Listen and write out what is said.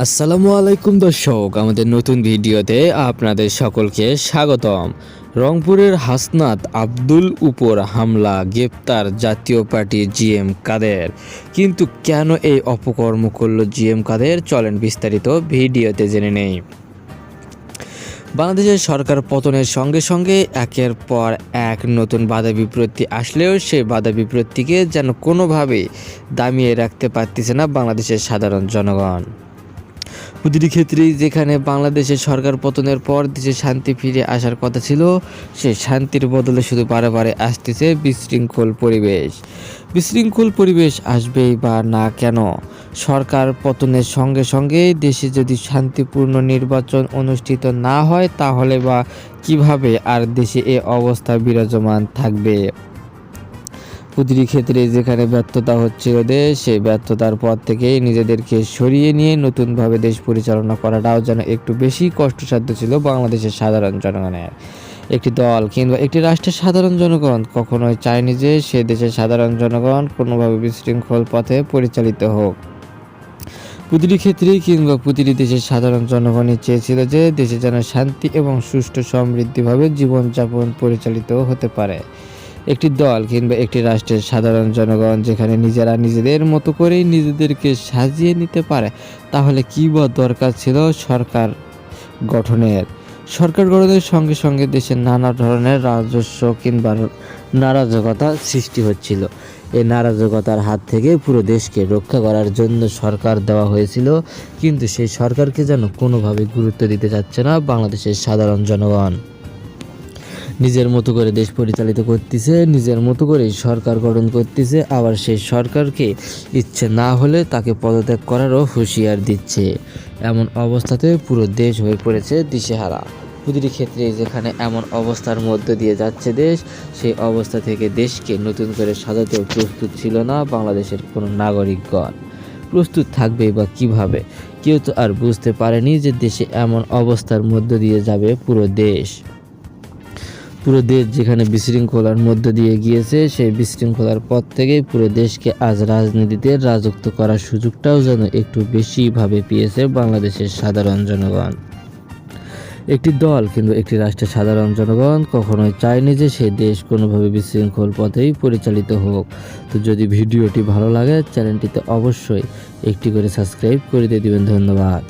আসসালামু আলাইকুম দর্শক, আমাদের নতুন ভিডিওতে আপনাদের সকলকে স্বাগতম। রংপুরের হাসনাত আব্দুল উপর হামলা, গ্রেপ্তার জাতীয় পার্টি জিএম কাদের। কিন্তু কেন এই অপকর্ম করল জিএম কাদের, চলেন বিস্তারিত ভিডিওতে জেনে নেই। বাংলাদেশের সরকার পতনের সঙ্গে সঙ্গে একের পর এক নতুন বাধা বিপত্তি আসলেও সেই বাধা বিপত্তিকে যেন কোনোভাবেই দামিয়ে রাখতে পারতেছে না বাংলাদেশের সাধারণ জনগণ। প্রতিটি ক্ষেত্রেই যেখানে বাংলাদেশের সরকার পতনের পর দেশে শান্তি ফিরে আসার কথা ছিল, সে শান্তির বদলে শুধু বারে বারে আসতেছে বিশৃঙ্খল পরিবেশ। বিশৃঙ্খল পরিবেশ আসবেই বা না কেন? সরকার পতনের সঙ্গে সঙ্গে দেশে যদি শান্তিপূর্ণ নির্বাচন অনুষ্ঠিত না হয়, তাহলে বা কীভাবে আর দেশে এ অবস্থা বিরাজমান থাকবে? প্রতিটি ক্ষেত্রে যেখানে ব্যর্থতা হচ্ছে ওদের সেই ব্যর্থতার পর থেকেই নিজেদেরকে সরিয়ে নিয়ে নতুনভাবে দেশ পরিচালনা করাটাও যেন একটু বেশি কষ্টসাধ্য ছিল বাংলাদেশের সাধারণ জনগণের। একটি দল কিংবা একটি রাষ্ট্রের সাধারণ জনগণ কখনোই চায়নি যে সে দেশের সাধারণ জনগণ কোনোভাবে বিশৃঙ্খল পথে পরিচালিত হোক। প্রতিটি ক্ষেত্রেই কিংবা প্রতিটি দেশের সাধারণ জনগণই চেয়েছিল যে দেশে যেন শান্তি এবং সুষ্ঠু সমৃদ্ধিভাবে জীবনযাপন পরিচালিত হতে পারে। একটি দল কিংবা একটি রাষ্ট্রের সাধারণ জনগণ যেখানে নিজেরা নিজেদের মতো করেই নিজেদেরকে সাজিয়ে নিতে পারে, তাহলে কী বা দরকার ছিল সরকার গঠনের? সরকার গঠনের সঙ্গে সঙ্গে দেশের নানা ধরনের রাজস্ব কিংবা নারাজকতা সৃষ্টি হচ্ছিল। এই নারাজকতার হাত থেকে পুরো দেশকে রক্ষা করার জন্য সরকার দেওয়া হয়েছিল, কিন্তু সেই সরকারকে যেন কোনোভাবে গুরুত্ব দিতে চাচ্ছে না বাংলাদেশের সাধারণ জনগণ। নিজের মতো করে দেশ পরিচালিত করতেছে, নিজের মতো করে সরকার গঠন করতেছে, আবার সেই সরকারকে ইচ্ছে না হলে তাকে পদত্যাগ করারও হুঁশিয়ার দিচ্ছে। এমন অবস্থাতে পুরো দেশ হয়ে পড়েছে দিশেহারা। প্রতিটি ক্ষেত্রে যেখানে এমন অবস্থার মধ্য দিয়ে যাচ্ছে দেশ, সেই অবস্থা থেকে দেশকে নতুন করে সাজাতেও প্রস্তুত ছিল না বাংলাদেশের কোনো নাগরিকগণ। প্রস্তুত থাকবে বা কীভাবে? কেউ তো আর বুঝতে পারেনি যে দেশে এমন অবস্থার মধ্য দিয়ে যাবে পুরো দেশ। পুরো দেশ যেখানে বিশৃঙ্খলার মধ্য দিয়ে গিয়েছে, সেই বিশৃঙ্খলার পর থেকেই পুরো দেশকে আজ রাজনীতিতে রাজত্ব করার সুযোগটাও যেন একটু বেশিভাবে পেয়েছে বাংলাদেশের সাধারণ জনগণ। একটি দল কিন্তু একটি রাষ্ট্রের সাধারণ জনগণ কখনোই চায়নি যে সেই দেশ কোনোভাবে বিশৃঙ্খল পথেই পরিচালিত হোক। তো যদি ভিডিওটি ভালো লাগে, চ্যানেলটিতে অবশ্যই একটি করে সাবস্ক্রাইব করে দিয়ে দিবেন। ধন্যবাদ।